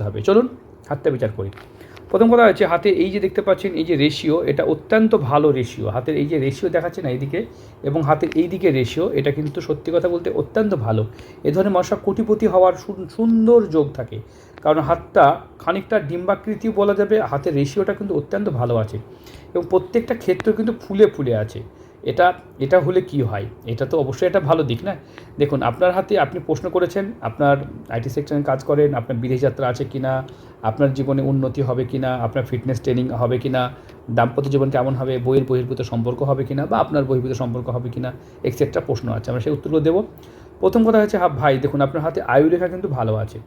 করতে হবে। চলুন হাতটা বিচার করি। প্রথম কথা হচ্ছে, হাতে এই যে দেখতে পাচ্ছেন, এই যে রেশিও এটা অত্যন্ত ভালো রেশিও হাতের এই যে রেশিও দেখাচ্ছে না এইদিকে এবং হাতের এই দিকে রেশিও এটা কিন্তু সত্যি কথা বলতে অত্যন্ত ভালো। এ ধরনের মানুষরা কোটিপতি হওয়ার সুন- সুন্দর যোগ থাকে। কারণ হাতটা খানিকটা ডিম্বাকৃতিও বলা যাবে, হাতের রেশিওটা কিন্তু অত্যন্ত ভালো আছে। এবং প্রত্যেকটা ক্ষেত্র কিন্তু ফুলে ফুলে আছে। এটা এটা হলে কি হয়? এটা তো অবশ্যই একটা ভালো দিক, না? দেখুন, আপনার হাতে আপনি প্রশ্ন করেছেন, আপনার আইটি সেক্টরে কাজ করেন, আপনার বিদেশ যাত্রা আছে কি না আপনার জীবনে উন্নতি হবে কি না আপনার ফিটনেস ট্রেনিং হবে কি না দাম্পত্য জীবন কেমন হবে, বইয়ের বহির্ভূত সম্পর্ক হবে কি না বা আপনার বহির্ভূত সম্পর্ক হবে কি না এক্সেট্রা প্রশ্ন আছে, আমরা সেই উত্তরগুলো দেবো। প্রথম কথা হচ্ছে হ্যাঁ ভাই, দেখুন, আপনার হাতে আয়ুরেখা কিন্তু ভালো আছে।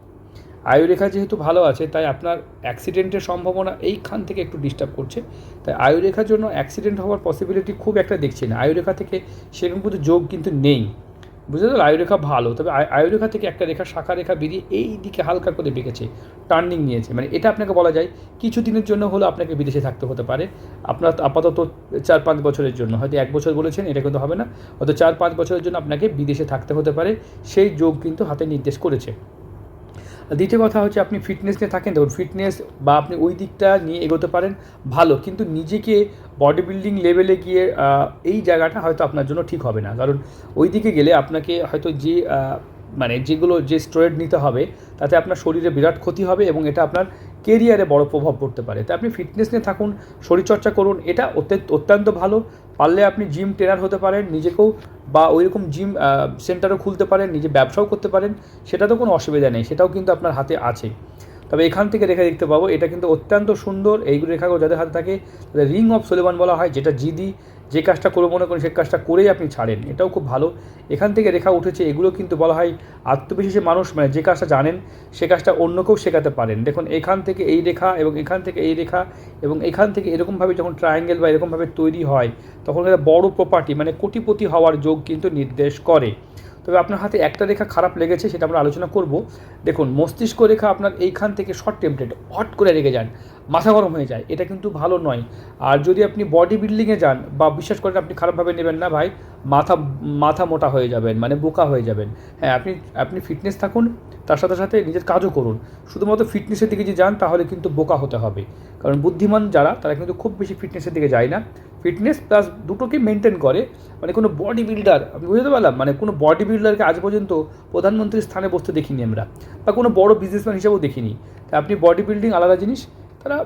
আয়ুরেখা যেহেতু ভালো আছে, তাই আপনার অ্যাক্সিডেন্টের সম্ভাবনা এইখান থেকে একটু ডিস্টার্ব করছে। তাই আয়ুরেখার জন্য অ্যাক্সিডেন্ট হওয়ার পসিবিলিটি খুব একটা দেখছি না। আয়ুরেখা থেকে সেরকম কিন্তু যোগ কিন্তু নেই। বুঝতে পারল আয়ুরেখা ভালো, তবে আয়- আয়ুরেখা থেকে একটা রেখা, শাখা রেখা বেরিয়ে এই দিকে হালকা করে বেঁকেছে টার্নিং নিয়েছে। মানে এটা আপনাকে বলা যায়, কিছু দিনের জন্য হলো আপনাকে বিদেশে থাকতে হতে পারে। আপনার আপাতত চার পাঁচ বছরের জন্য। হয়তো এক বছর বলেছেন, এটা কিন্তু হবে না। হয়তো চার পাঁচ বছরের জন্য আপনাকে বিদেশে থাকতে হতে পারে। সেই যোগ কিন্তু হাতে নির্দেশ করেছে। দ্বিতীয় কথা হচ্ছে আপনি ফিটনেস নিয়ে থাকেন, দেখুন ফিটনেস বা আপনি ওই দিকটা নিয়ে এগোতে পারেন, ভালো। কিন্তু নিজেকে বডি বিল্ডিং লেভেলে গিয়ে এই জায়গাটা হয়তো আপনার জন্য ঠিক হবে না। কারণ ওই দিকে গেলে আপনাকে হয়তো যে মানে যেগুলো যে স্টোরেড নিতে হবে, তাতে আপনার শরীরে বিরাট ক্ষতি হবে এবং এটা আপনার কেরিয়ারে বড় প্রভাব পড়তে পারে। তাই আপনি ফিটনেস নিয়ে থাকুন, শরীরচর্চা করুন, এটা অত্যন্ত ভালো। পারলে আপনি জিম ট্রেনার হতে পারেন, নিজেকেও বা ওই রকম জিম সেন্টারও খুলতে পারেন, নিজে ব্যবসাও করতে পারেন সেটা তো কোনো অসুবিধা নেই, সেটাও কিন্তু আপনার হাতে আছে। তবে এখান থেকে রেখা দেখতে পাবো, এটা কিন্তু অত্যন্ত সুন্দর। এইগুলো রেখাগুলো যাদের হাতে থাকে, তাদের রিং অফ সোলেমান বলা হয়, যেটা জিদি যে কাজটা করব মনে করেন, সে কাজটা করেই আপনি ছাড়েন। এটাও খুব ভালো। এখান থেকে রেখা উঠেছে, এগুলো কিন্তু বলা হয় আত্মবিশ্বাসী মানুষ মানে যে কাজটা জানেন, সে কাজটা অন্যকেও শেখাতে পারেন। দেখুন, এখান থেকে এই রেখা এবং এখান থেকে এই রেখা এবং এখান থেকে এরকমভাবে যখন ট্রায়াঙ্গেল বা এরকমভাবে তৈরি হয়, তখন এটা বড় প্রপার্টি মানে কোটিপতি হওয়ার যোগ কিন্তু নির্দেশ করে। তবে আপনার হাতে একটা রেখা খারাপ লেগেছে, সেটা আমরা আলোচনা করব। দেখুন, মস্তিষ্ক রেখা আপনার এইখান থেকে শর্ট টেম্পলেট হট করে রেখে যান। মাথা গরম হয়ে যায়। এটা কিন্তু ভালো নয়। আর যদি আপনি বডি বিল্ডিংয়ে যান বা বিশ্বাস করেন আপনি খারাপভাবে নেবেন না ভাই, মাথা মাথা মোটা হয়ে যাবেন মানে বোকা হয়ে যাবেন। হ্যাঁ আপনি আপনি ফিটনেস থাকুন, তার সাথে সাথে নিজের কাজও করুন। শুধুমাত্র ফিটনেসের দিকে যদি যান, তাহলে কিন্তু বোকা হতে হবে। কারণ বুদ্ধিমান যারা, তারা কিন্তু খুব বেশি ফিটনেসের দিকে যায় না। ফিটনেস প্লাস দুটোকে মেনটেন করে মানে কোনো বডি বিল্ডার আমি বুঝতে পারলাম? মানে কোনো বডি বিল্ডারকে আজ পর্যন্ত প্রধানমন্ত্রীর স্থানে বসতে দেখিনি আমরা, বা কোনো বড় বিজনেসম্যান হিসেবেও দেখিনি। তাই আপনি বডি বিল্ডিং আলাদা জিনিস তারা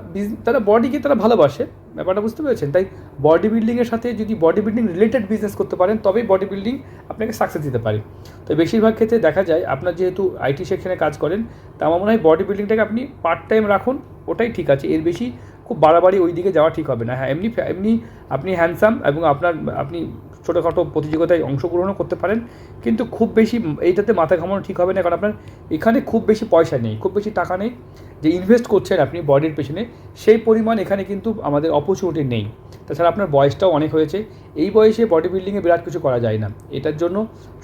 তারা বডিকে তারা ভালোবাসে, ব্যাপারটা বুঝতে পেরেছেন? তাই বডি বিল্ডিংয়ের সাথে যদি বডি বিল্ডিং রিলেটেড বিজনেস করতে পারেন, তবেই বডি বিল্ডিং আপনাকে সাকসেস দিতে পারে। তো বেশিরভাগ ক্ষেত্রে দেখা যায়, আপনার যেহেতু আইটি সেকশনে কাজ করেন, তা আমার মনে হয় বডি বিল্ডিংটাকে আপনি পার্ট টাইম রাখুন, ওটাই ঠিক আছে। এর বেশি খুব বাড়াবাড়ি ওই দিকে যাওয়া ঠিক হবে না। হ্যাঁ এমনি এমনি আপনি হ্যান্ডসাম এবং আপনার, আপনি ছোটোখাটো প্রতিযোগিতায় অংশগ্রহণও করতে পারেন, কিন্তু খুব বেশি এইটাতে মাথা ঘামানো ঠিক হবে না, কারণ আপনার এখানে খুব বেশি পয়সা নেই, খুব বেশি টাকা নেই। যে ইনভেস্ট করছেন আপনি বডির পেছনে, সেই পরিমাণ এখানে কিন্তু আমাদের অপরচুনিটি নেই। তাছাড়া আপনার বয়সটাও অনেক হয়েছে, এই বয়সে বডি বিল্ডিংয়ে বিরাট কিছু করা যায় না। এটার জন্য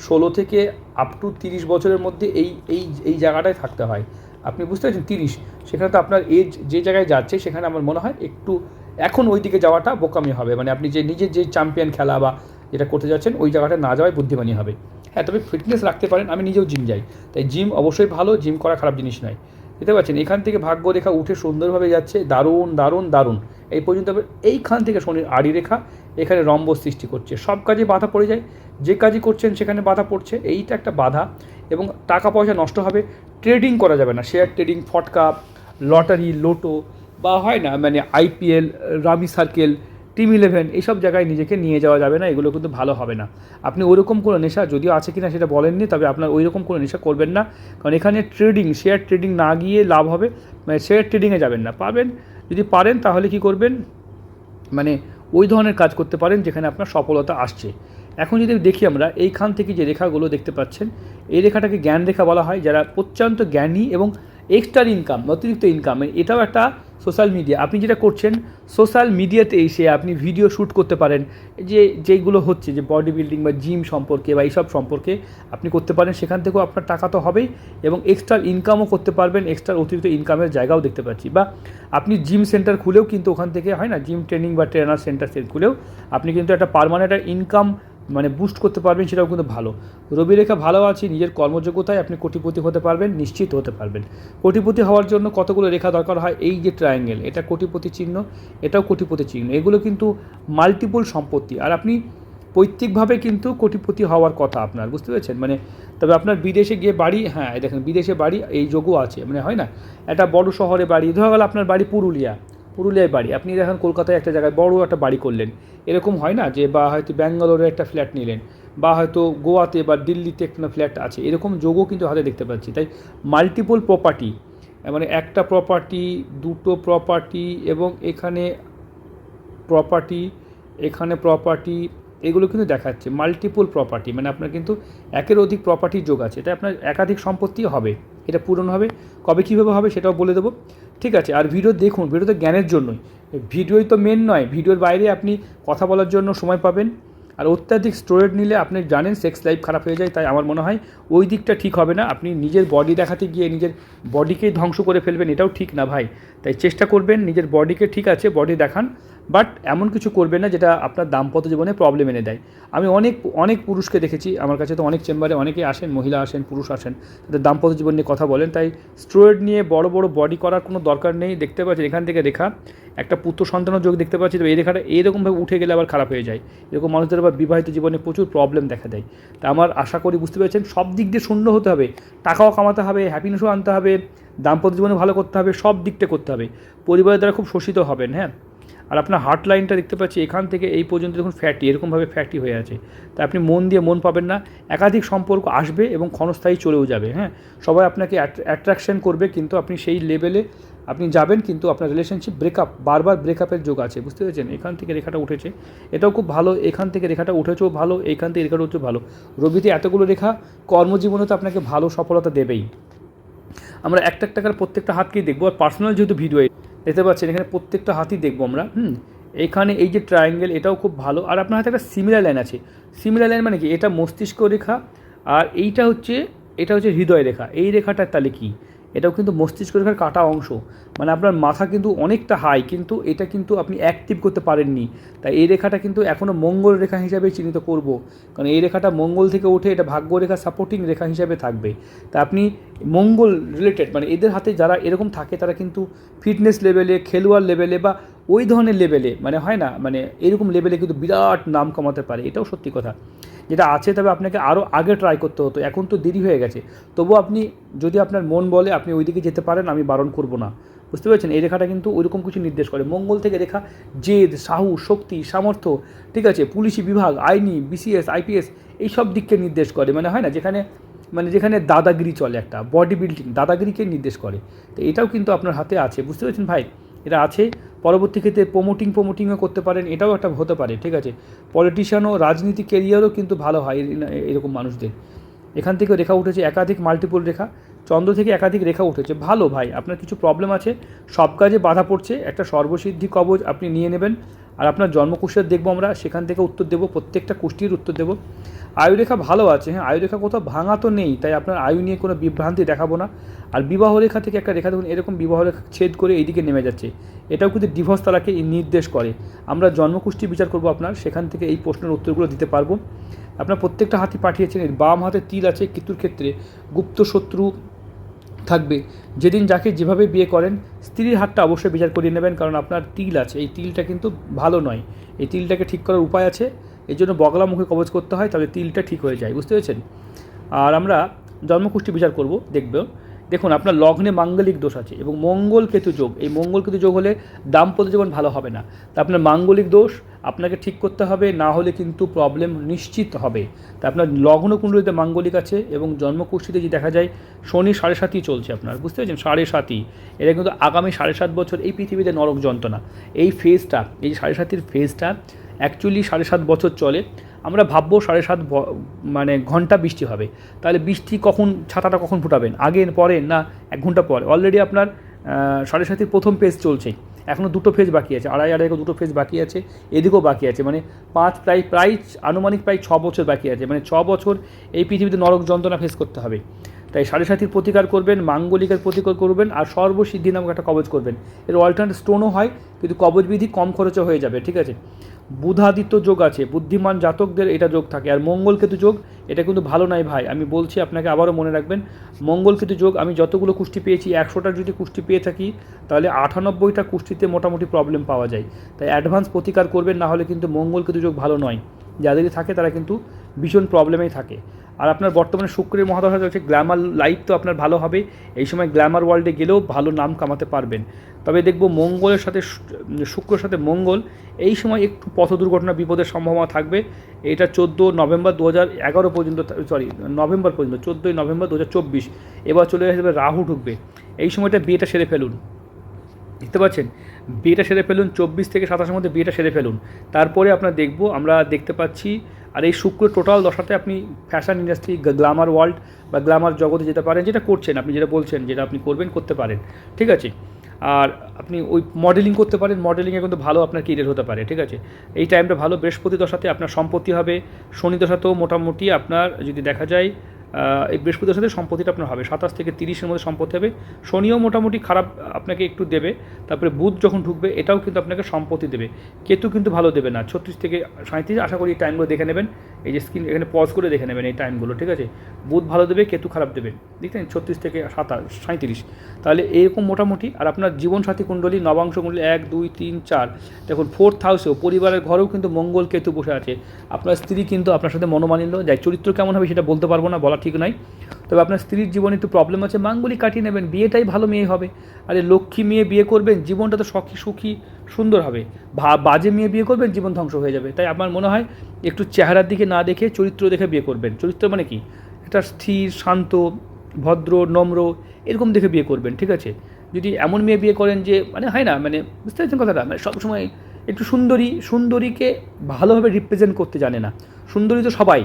ষোলো থেকে আপ টু তিরিশ বছরের মধ্যে এই এই এই জায়গাটায় থাকতে হয়। আপনি বুঝতে পারছেন? তিরিশ, সেখানে তো আপনার এজ যে জায়গায় যাচ্ছে, সেখানে আমার মনে হয় একটু এখন ওই দিকে যাওয়াটা বোকামি হবে। মানে আপনি যে নিজের যে চ্যাম্পিয়ন খেলা বা যেটা করতে যাচ্ছেন, ওই জায়গাটা না যাওয়াই বুদ্ধিমানী হবে। হ্যাঁ তবে ফিটনেস রাখতে পারেন, আমি নিজেও জিম যাই। তাই জিম অবশ্যই ভালো জিম করা খারাপ জিনিস নয়। বুঝতে পারছেন এখান থেকে ভাগ্য রেখা উঠে সুন্দরভাবে যাচ্ছে, দারুণ দারুণ দারুণ। এই পর্যন্ত এইখান থেকে শনির আড়ি রেখা, এখানে রম্ব সৃষ্টি করছে। সব কাজে বাধা পড়ে যায়, যে কাজই করছেন সেখানে বাধা পড়ছে, এইটা একটা বাধা। এবং টাকা পয়সা নষ্ট হবে ট্রেডিং করা যাবে না। শেয়ার ট্রেডিং ফটকা লটারি লোটো বা হয় না মানে IPL rummy circle team eleven এইসব জায়গায় নিজেকে নিয়ে যাওয়া যাবে না, এগুলো কিন্তু ভালো হবে না। আপনি ওইরকম কোনো নেশা যদিও আছে কি না সেটা বলেননি, তবে আপনার ওই রকম কোনো নেশা করবেন না। কারণ এখানে ট্রেডিং শেয়ার ট্রেডিং না গিয়ে লাভ হবে মানে শেয়ার ট্রেডিংয়ে যাবেন না। পাবেন, যদি পারেন তাহলে কি করবেন? মানে ওই ধরনের কাজ করতে পারেন যেখানে আপনার সফলতা আসছে। এখন যদি দেখি আমরা, এইখান থেকে যে রেখাগুলো দেখতে পাচ্ছেন, এই রেখাটাকে জ্ঞান রেখা বলা হয়, যারা প্রত্যন্ত জ্ঞানী এবং এক্সট্রা ইনকাম অতিরিক্ত ইনকাম এটাও একটা সোশ্যাল মিডিয়া। আপনি যেটা করছেন, সোশ্যাল মিডিয়াতে এসে আপনি ভিডিও শ্যুট করতে পারেন। যে, যেগুলো হচ্ছে, যে বডি বিল্ডিং বা জিম সম্পর্কে বা এইসব সম্পর্কে আপনি করতে পারেন, সেখান থেকেও আপনার টাকা তো হবেই এবং এক্সট্রা ইনকামও করতে পারবেন এক্সট্রা অতিরিক্ত ইনকামের জায়গাও দেখতে পাচ্ছি। বা আপনি জিম সেন্টার খুলেও কিন্তু ওখান থেকে, হয় না? জিম ট্রেনিং বা ট্রেনার সেন্টার খুলেও আপনি কিন্তু একটা পারমানেন্ট ইনকাম মানে বুস্ট করতে পারবেন সেটাও কিন্তু ভালো। রবি রেখা ভালো আছে, নিজের কর্মযোগ্যতায় আপনি কোটিপতি হতে পারবেন, নিশ্চিত হতে পারবেন। কোটিপতি হওয়ার জন্য কতগুলো রেখা দরকার হয়? এই যে ট্রায়াঙ্গেল এটা কোটিপতি চিহ্ন, এটাও কোটিপতি চিহ্ন। এগুলো কিন্তু মাল্টিপল সম্পত্তি। আর আপনি পৈতৃকভাবে কিন্তু কোটিপতি হওয়ার কথা আপনার, বুঝতে পেরেছেন? মানে তবে আপনার বিদেশে গিয়ে বাড়ি হ্যাঁ দেখেন বিদেশে বাড়ি এই যোগও আছে। মানে হয় না? একটা বড় শহরে বাড়ি, ধরা গেল আপনার বাড়ি পুরুলিয়া। পুরুলিয়ায় বাড়ি। আপনি দেখেন কলকাতায় একটা জায়গায় বড় একটা বাড়ি করলেন। এরকম হয় না যে, বা হয়তো ব্যাঙ্গালোরে একটা ফ্ল্যাট নিলেন, বা হয়তো গোয়াতে বা দিল্লিতে একটা ফ্ল্যাট আছে, এরকম যোগও কিন্তু হাতে দেখতে পাচ্ছি। তাই মাল্টিপল প্রপার্টি মানে একটা প্রপার্টি দুটো প্রপার্টি এবং এখানে প্রপার্টি এখানে প্রপার্টি এগুলো কিন্তু দেখাচ্ছে। মাল্টিপল প্রপার্টি মানে আপনার কিন্তু একের অধিক প্রপার্টির যোগ আছে। তাই আপনার একাধিক সম্পত্তি হবে। এটা পূরণ হবে। কবে কীভাবে হবে সেটাও বলে দেবো। ঠিক আছে, আর ভিডিও দেখুন, ভিডিও তো জ্ঞানের জন্যই। ভিডিওই তো মেন নয়, ভিডিওর বাইরে আপনি কথা বলার জন্য সময় পাবেন। আর অত্যাধিক স্টোরেড নিলে আপনি জানেন সেক্স লাইফ খারাপ হয়ে যায়, তাই আমার মনে হয় ওই দিকটা ঠিক হবে না। আপনি নিজের বডি দেখাতে গিয়ে নিজের বডিকেই ধ্বংস করে ফেলবেন, এটাও ঠিক না ভাই। তাই চেষ্টা করবেন, নিজের বডিকে ঠিক আছে বডি দেখান। বাট এমন কিছু করবেন না যেটা আপনার দাম্পত্য জীবনে প্রবলেম এনে দেয়। আমি অনেক অনেক পুরুষকে দেখেছি, আমার কাছে তো অনেক চেম্বারে অনেকেই আসেন, মহিলা আসেন, পুরুষ আসেন, তাদের দাম্পত্য জীবন নিয়ে কথা বলেন। তাই স্ট্রয়েড নিয়ে বড় বড় বডি করার কোনো দরকার নেই। দেখতে পাচ্ছেন এখান থেকে রেখা, একটা পুত্র সন্তানও যোগ দেখতে পাচ্ছি তো এই রেখাটা এইরকমভাবে উঠে গেলে আবার খারাপ হয়ে যায়। এরকম মানুষদের আবার বিবাহিত জীবনে প্রচুর প্রবলেম দেখা দেয়। তা আমার আশা করি বুঝতে পেরেছেন, সব দিক দিয়ে শূন্য হতে হবে। টাকাও কামাতে হবে হ্যাপিনেসও আনতে হবে, দাম্পত্য জীবনে ভালো করতে হবে, সব দিকটা করতে হবে। পরিবারের দ্বারা খুব শোষিত হবেন হ্যাঁ? আর আপনার হার্ট লাইনটা দেখতে পাচ্ছি, এখান থেকে এই পর্যন্ত দেখুন ফ্যাটি এরকমভাবে ফ্যাটি হয়ে আছে। তা আপনি মন দিয়ে মন পাবেন না, একাধিক সম্পর্ক আসবে এবং ক্ষণস্থায়ী চলেও যাবে হ্যাঁ? সবাই আপনাকে অ্যাট্রাকশন করবে, কিন্তু আপনি সেই লেভেলে আপনি যাবেন, কিন্তু আপনার রিলেশনশিপ ব্রেকআপ বারবার ব্রেকআপের যোগ আছে, বুঝতে পেরেছেন? এখান থেকে রেখাটা উঠেছে। এটাও খুব ভালো, এখান থেকে রেখাটা উঠেছেও ভালো, এখান থেকে রেখাটা উঠেও ভালো। রবিতে এতগুলো রেখা কর্মজীবনে তো আপনাকে ভালো সফলতা দেবেই। আমরা একটা একটা করে প্রত্যেকটা হাতকেই দেখব, আর পার্সোনাল যেহেতু ভিডিও দেখতে পাচ্ছেন, এখানে প্রত্যেকটা হাতই দেখব আমরা, হুম? এখানে এই যে ট্রায়াঙ্গেল এটাও খুব ভালো। আর আপনার হাতে একটা সিমিলার লাইন আছে। সিমিলার লাইন মানে কি? এটা মস্তিষ্ক রেখা, আর এইটা হচ্ছে, এটা হচ্ছে হৃদয় রেখা। এই রেখাটা তাহলে কী? এটাও কিন্তু মস্তিষ্ক রেখার কাটা অংশ। মানে আপনার মাথা কিন্তু অনেকটা হাই কিন্তু এটা কিন্তু আপনি অ্যাক্টিভ করতে পারেননি। তাই এই রেখাটা কিন্তু এখনও মঙ্গল রেখা হিসাবে চিহ্নিত করব। কারণ এই রেখাটা মঙ্গল থেকে উঠে এটা ভাগ্য রেখা সাপোর্টিং রেখা হিসাবে থাকবে। তা আপনি মঙ্গল রিলেটেড মানে এদের হাতে যারা এরকম থাকে, তারা কিন্তু ফিটনেস লেভেলে খেলোয়াড় লেভেলে বা ওই ধরনের লেভেলে মানে হয় না মানে এরকম লেভেলে কিন্তু বিরাট নাম কমাতে পারে, এটাও সত্যি কথা। যেটা আছে তবে আপনাকে আরও আগে ট্রাই করতে হতো, এখন তো দেরি হয়ে গেছে। তবু আপনি, যদি আপনার মন বলে আপনি ওইদিকে যেতে পারেন, আমি বারণ করব না। বুঝতে পেরেছেন? এই রেখাটা কিন্তু ওইরকম কিছু নির্দেশ করে। মঙ্গল থেকে রেখা, জেদ সাহু শক্তি, সামর্থ্য, ঠিক আছে, পুলিশি বিভাগ, আইনি বিসিএস আইপিএস এই সব দিককে নির্দেশ করে। মানে হয় না, যেখানে মানে যেখানে দাদাগিরি চলে একটা বডি বিল্ডিং দাদাগিরিকে নির্দেশ করে। তো এটাও কিন্তু আপনার হাতে আছে। বুঝতে পেরেছেন ভাই? এটা আছে। পরবর্তী ক্ষেত্রে প্রমোটিং প্রমোটিংও করতে পারেন। এটাও একটা হতে পারে, ঠিক আছে? পলিটিশিয়ানও রাজনীতি কেরিয়ারও কিন্তু ভালো হয় এরকম মানুষদের। এখান থেকে রেখা উঠেছে একাধিক মাল্টিপল রেখা। চন্দ্র থেকে একাধিক রেখা উঠেছে। ভালো ভাই, আপনার কিছু প্রবলেম আছে, সব কাজে বাধা পড়ছে। একটা সর্বসিদ্ধি কবজ আপনি নিয়ে নেবেন। আর আপনার জন্মকুষ্ঠের দেখব আমরা, সেখান থেকে উত্তর দেবো, প্রত্যেকটা কুষ্টির উত্তর দেবো। আয়ুরেখা ভালো আছে হ্যাঁ আয়ুরেখা কোথাও ভাঙা তো নেই, তাই আপনার আয়ু নিয়ে কোনো বিভ্রান্তি দেখাবো না। আর বিবাহ রেখা থেকে একটা রেখা দেখুন, এরকম বিবাহ রেখা ছেদ করে এইদিকে নেমে যাচ্ছে। এটাও কিন্তু ডিভোর্স তালাকে নির্দেশ করে। আমরা জন্মকুষ্ঠি বিচার করব আপনার, সেখান থেকে এই প্রশ্নের উত্তরগুলো দিতে পারব। আপনার প্রত্যেকটা হাতি পাঠিয়েছেন বাম হাতে তিল আছে কিতুর ক্ষেত্রে, গুপ্ত শত্রু থাকবে। যেদিন যাকে যেভাবে বিয়ে করেন, স্ত্রীর হাতটা অবশ্যই বিচার করিয়ে নেবেন, কারণ আপনার তিল আছে। এই তিলটা কিন্তু ভালো নয়। এই তিলটাকে ঠিক করার উপায় আছে। এর জন্য বগলা মুখে কবচ করতে হয়, তাহলে তিলটা ঠিক হয়ে যায়। বুঝতে পেরেছেন? আর আমরা জন্মকুষ্ঠী বিচার করব দেখব দেখুন, আপনার লগ্নে মাঙ্গলিক দোষ আছে এবং মঙ্গল কেতু যোগ। এই মঙ্গল কেতু যোগ হলে দাম্পত্য জীবন ভালো হবে না। তা আপনার মাঙ্গলিক দোষ, আপনাকে ঠিক করতে হবে, না হলে কিন্তু প্রবলেম নিশ্চিত হবে। তা আপনার লগ্ন কুণ্ডলিতে মাঙ্গলিক আছে এবং জন্মকুষ্ঠিতে যে দেখা যায়, শনি সাড়ে সাতই চলছে আপনার, বুঝতে পেরেছেন? সাড়ে সাতই। এটা কিন্তু আগামী সাড়ে সাত বছর এই পৃথিবীতে নরক যন্ত্রণা। এই ফেজটা এই সাড়ে সাতির ফেজটা অ্যাকচুয়ালি সাড়ে সাত বছর চলে। আমরা ভাববো সাড়ে সাত মানে ঘণ্টা বৃষ্টি হবে। তাহলে বৃষ্টি কখন, ছাতাটা কখন ফুটাবেন? আগে পরে না এক ঘণ্টা পরে? অলরেডি আপনার সাড়ে সাতের প্রথম পেজ চলছে। এখনও দুটো ফেজ বাকি আছে, আড়াই আড়াই দুটো ফেজ বাকি আছে, এদিকেও বাকি আছে। মানে পাঁচ প্রায় প্রায় আনুমানিক প্রায় ছ বছর বাকি আছে। মানে ছ বছর এই পৃথিবীতে নরক যন্ত্রণা ফেস করতে হবে। তাই সাড়ে সাতির প্রতিকার করবেন, মাঙ্গলিকের প্রতিকার করবেন, আর সর্বসিদ্ধি নামক একটা কবজ করবেন। এর অল্টারনেট স্টোনও হয়, কিন্তু কবচবিধি কম খরচে হয়ে যাবে, ঠিক আছে? বুধাদিত্য যোগ আছে, বুদ্ধিমান জাতকদের এটা যোগ থাকে। আর মঙ্গলকেতু যোগ, এটা কিন্তু ভালো নয় ভাই। আমি বলছি আপনাকে আবারও মনে রাখবেন, মঙ্গলকেতু যোগ, আমি যতগুলো কুষ্টি পেয়েছি, একশোটা যদি কুষ্টি পেয়ে থাকি, তাহলে আটানব্বইটা কুষ্টিতে মোটামুটি প্রবলেম পাওয়া যায়। তাই অ্যাডভান্স প্রতিকার করবেন, না হলে কিন্তু মঙ্গলকেতু যোগ ভালো নয়। যাদেরই থাকে, তারা কিন্তু ভীষণ প্রবলেমেই থাকে। আর আপনার বর্তমানে শুক্রের মহাদশা চলছে গ্ল্যামার লাইফ তো আপনার ভালো হবে। এই সময় গ্ল্যামার ওয়ার্ল্ডে গেলেও ভালো নাম কামাতে পারবেন। তবে দেখব মঙ্গলের সাথে শুক্রের সাথে মঙ্গল, এই সময় একটু পথ দুর্ঘটনা বিপদের সম্ভাবনা থাকবে। এটা চোদ্দ নভেম্বর দু হাজার এগারো পর্যন্ত সরি নভেম্বর পর্যন্ত, চোদ্দোই নভেম্বর দু চব্বিশ। এবার চলে আসবে রাহু ঢুকবে। এই সময়টা বিয়েটা সেরে ফেলুন। দেখতে পাচ্ছেন? বিয়েটা সেরে ফেলুন, চব্বিশ থেকে সাতাশের মধ্যে বিয়েটা সেরে ফেলুন। তারপরে আপনার দেখব, আমরা দেখতে পাচ্ছি আর এই শুক্র টোটাল দশাতে আপনি ফ্যাশন ইন্ডাস্ট্রি গ্লামার ওয়ার্ল্ড বা গ্ল্যামার জগতে যেতে পারেন, যেটা করছেন, আপনি যেটা বলছেন, যেটা আপনি করবেন, করতে পারেন, ঠিক আছে? আর আপনি ওই মডেলিং করতে পারেন মডেলিংয়ে কিন্তু ভালো আপনার কেরিয়ার হতে পারে, ঠিক আছে? এই টাইমটা ভালো, বৃহস্পতি দশাতে আপনার সম্পত্তি হবে, শনি দশাতেও মোটামুটি আপনার যদি দেখা যায় এই বৃহস্পতির সাথে সম্পত্তিটা আপনার হবে। সাতাশ থেকে তিরিশের মধ্যে সম্পত্তি হবে। শনিও মোটামুটি খারাপ আপনাকে একটু দেবে। তারপরে বুধ যখন ঢুকবে, এটাও কিন্তু আপনাকে সম্পত্তি দেবে। কেতু কিন্তু ভালো দেবে না। ছত্রিশ থেকে সাঁত্রিশ আশা করি টাইমগুলো দেখে নেবেন। এই যে স্ক্রিন এখানে পজ করে দেখে নেবেন এই টাইমগুলো ঠিক আছে? বুধ ভালো দেবে, কেতু খারাপ দেবে দেখছেন ছত্রিশ থেকে সাতাশ সাঁত্রিশ তাহলে এরকম মোটামুটি, আর আপনার জীবনসাথী কুণ্ডলী, নবাংশ কুণ্ডলী, এক, দুই, তিন, চার। দেখুন ফোর্থ হাউসেও পরিবারের ঘরেও কিন্তু মঙ্গল কেতু বসে আছে। আপনার স্ত্রী কিন্তু আপনার সাথে মনোমালিন্য যায় চরিত্র কেমন হবে সেটা বলতে পারব না, বলা ঠিক নয়। তবে আপনার স্ত্রীর জীবনে একটু প্রবলেম আছে, মাঙ্গলিক কাটিয়ে নেবেন, বিয়েটাই ভালো মেয়ে হবে। আরে লক্ষ্মী মেয়ে বিয়ে করবেন, জীবনটা তো সখী সুখী সুন্দর হবে। বাজে মেয়ে বিয়ে করবেন, জীবন ধ্বংস হয়ে যাবে। তাই আমার মনে হয় একটু চেহারার দিকে না দেখে চরিত্র দেখে বিয়ে করবেন। চরিত্র মানে কি? একটা স্থির, শান্ত, ভদ্র, নম্র, এরকম দেখে বিয়ে করবেন, ঠিক আছে? যদি এমন মেয়ে বিয়ে করেন যে মানে হয় না মানে বুঝতে পারছেন কথাটা? মানে সবসময় একটু সুন্দরী, সুন্দরীকে ভালোভাবে রিপ্রেজেন্ট করতে জানে না। সুন্দরী তো সবাই,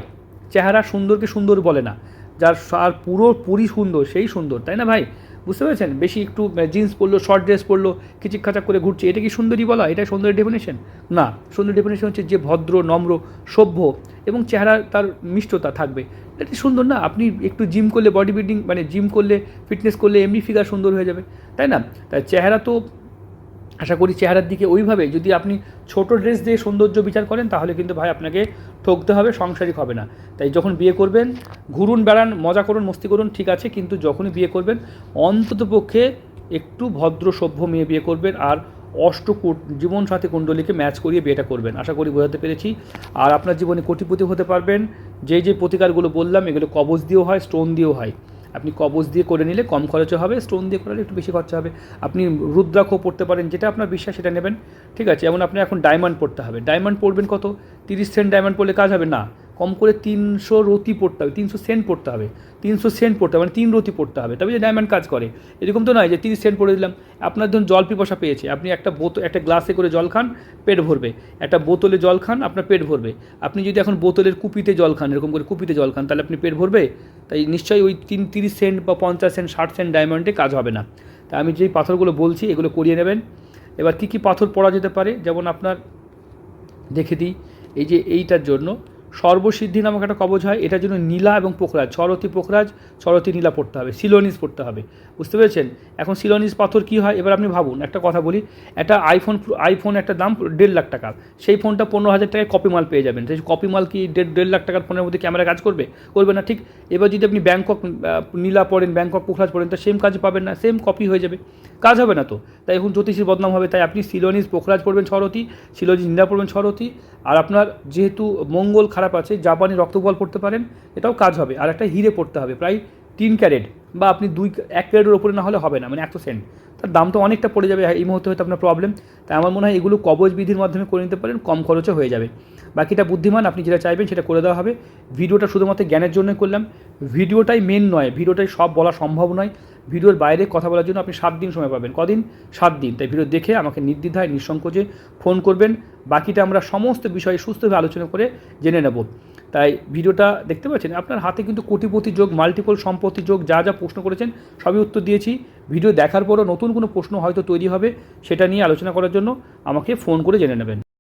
চেহারা সুন্দরকে সুন্দর বলে না। যার আর পুরো পুরি সুন্দর, সেই সুন্দর, তাই না ভাই? বুঝতে পেরেছেন? বেশি একটু জিন্স পরলো শর্ট ড্রেস পরলো, কিচিক খাচাক করে ঘুরছে, এটা কি সুন্দরী বলা এটা সুন্দর ডেফিনেশন না, সুন্দর ডেফিনেশন হচ্ছে যে ভদ্র, নম্র, সভ্য এবং চেহারা তার মিষ্টতা থাকবে। এটা সুন্দর না? আপনি একটু জিম করলে বডি বিল্ডিং মানে জিম করলে ফিটনেস করলে এমনি ফিগার সুন্দর হয়ে যাবে, তাই না? তাই চেহারা তো আশা করি চেহারার দিকে ওইভাবে যদি আপনি ছোট ড্রেস দিয়ে সৌন্দর্য বিচার করেন, তাহলে কিন্তু ভাই আপনাকে ঠকতে হবে, সংসারিক হবে না। তাই যখন বিয়ে করবেন, ঘুরুন, বেড়ান, মজা করুন, মস্তি করুন, ঠিক আছে, কিন্তু যখনই বিয়ে করবেন, অন্তত পক্ষে একটু ভদ্র, সভ্য মেয়ে বিয়ে করবেন আর অষ্টকূট জীবনসাথী কুণ্ডলীকে ম্যাচ করিয়ে বিয়েটা করবেন। আশা করি বোঝাতে পেরেছি। আর আপনার জীবনে কোটিপতি হতে পারবেন। যে যে প্রতিকারগুলো বললাম, এগুলো কবজ দিয়েও হয়, স্টোন দিয়েও হয়। আপনি কবচ দিয়ে করে নিলে কম খরচও হবে স্টোন দিয়ে করলে একটু বেশি খরচা হবে। আপনি রুদ্রাক্ষ পড়তে পারেন, যেটা আপনার বিশ্বাস সেটা নেবেন। ঠিক আছে, যেমন আপনি এখন ডায়মন্ড পড়তে হবে। ডায়মন্ড পড়বেন কত? তিরিশ সেন্ট ডায়মন্ড পড়লে কাজ হবে? না। কম করে তিনশো রতি পড়তে হবে, তিনশো সেন্ট পড়তে হবে, তিনশো সেন্ট পড়তে হবে মানে তিন রতি পড়তে হবে। তবে যে ডায়মন্ড কাজ করে, এরকম তো নয় যে তিরিশ সেন্ট পড়ে দিলাম। আপনার ধরুন জল পিপাসা পেয়েছে, আপনি একটা বোতল একটা গ্লাসে করে জল খান, পেট ভরবে। একটা বোতলে জল খান, আপনার পেট ভরবে। আপনি যদি এখন বোতলের কুপিতে জল খান, এরকম করে কুপিতে জল খান, তাহলে আপনি পেট ভরবে? তাই নিশ্চয়ই ওই তিন, তিরিশ সেন্ট বা পঞ্চাশ সেন্ট, ষাট সেন্ট ডায়মন্ডে কাজ হবে না। তাই আমি যেই পাথরগুলো বলছি, এগুলো করিয়ে নেবেন। এবার কী কী পাথর পড়া যেতে পারে? যেমন আপনার, দেখে দিই, এই যে এইটার জন্য সর্বসিদ্ধি নামক একটা কবচ হয়, এটার জন্য নীলা এবং পোখরাজ, ছরতি পোখরাজ, ছরতি নীলা পড়তে হবে, সিলোনিস পড়তে হবে। বুঝতে পেরেছেন? এখন সিলোনিস পাথর কী হয়? এবার আপনি ভাবুন, একটা কথা বলি, একটা আইফোন আইফোন একটা দাম দেড় লাখ টাকা। সেই ফোনটা পনেরো হাজার টাকায় কপি মাল পেয়ে যাবেন। সেই কপি মাল কি দেড় দেড় লাখ টাকার ফোনের মধ্যে ক্যামেরা কাজ করবে? করবে না, ঠিক। এবার যদি আপনি ব্যাংকক নীলা পড়েন, ব্যাংকক পোখরাজ পড়েন, তা সেম কাজ পাবেন না সেম কপি হয়ে যাবে। কাজ হবে না তো। তাই এখন জ্যোতিষীর বদনাম হবে, তাই আপনি সিলোনিস, পোখরাজ পড়বেন, ছরতি, সিলোনিস, নীলা পড়বেন, ছরতি। আর আপনার যেহেতু মঙ্গল খারাপ আছে, জাপানি রক্তবল পড়তে পারেন, এটাও কাজ হবে। আর একটা হিরে পড়তে হবে, প্রায় তিন ক্যারেট বা আপনি দুই এক ক্যারেটের ওপরে না হলে হবে না মানে একশো সেন্ট। তার দাম তো অনেকটা পড়ে যাবে, এই মুহূর্তে হয়তো আপনার প্রবলেম তাই আমার মনে হয় এগুলো কবচ বিধির মাধ্যমে করে নিতে পারেন, কম খরচে হয়ে যাবে। বাকিটা বুদ্ধিমান, আপনি যেটা চাইবেন সেটা করে দেওয়া হবে। ভিডিওটা শুধুমাত্র জ্ঞানের জন্যই করলাম। ভিডিওটাই মেন নয়, ভিডিওটাই সব বলা সম্ভব নয়। ভিডিওর বাইরে কথা বলার জন্য আপনি সাত দিন সময় পাবেন। কদিন? সাত দিন। তাই ভিডিও দেখে আমাকে নির্দ্বিধায়, নিঃসংকোচে ফোন করবেন। বাকিটা আমরা সমস্ত বিষয়ে সুস্থভাবে আলোচনা করে জেনে নেব। তাই ভিডিওটা দেখতে পাচ্ছেন? আপনার হাতে কিন্তু কোটিপতি যোগ মাল্টিপল সম্পত্তি যোগ, যা যা প্রশ্ন করেছেন, সবই উত্তর দিয়েছি। ভিডিও দেখার পরও নতুন কোনো প্রশ্ন হয়তো তৈরি হবে, সেটা নিয়ে আলোচনা করার জন্য আমাকে ফোন করে জেনে নেবেন।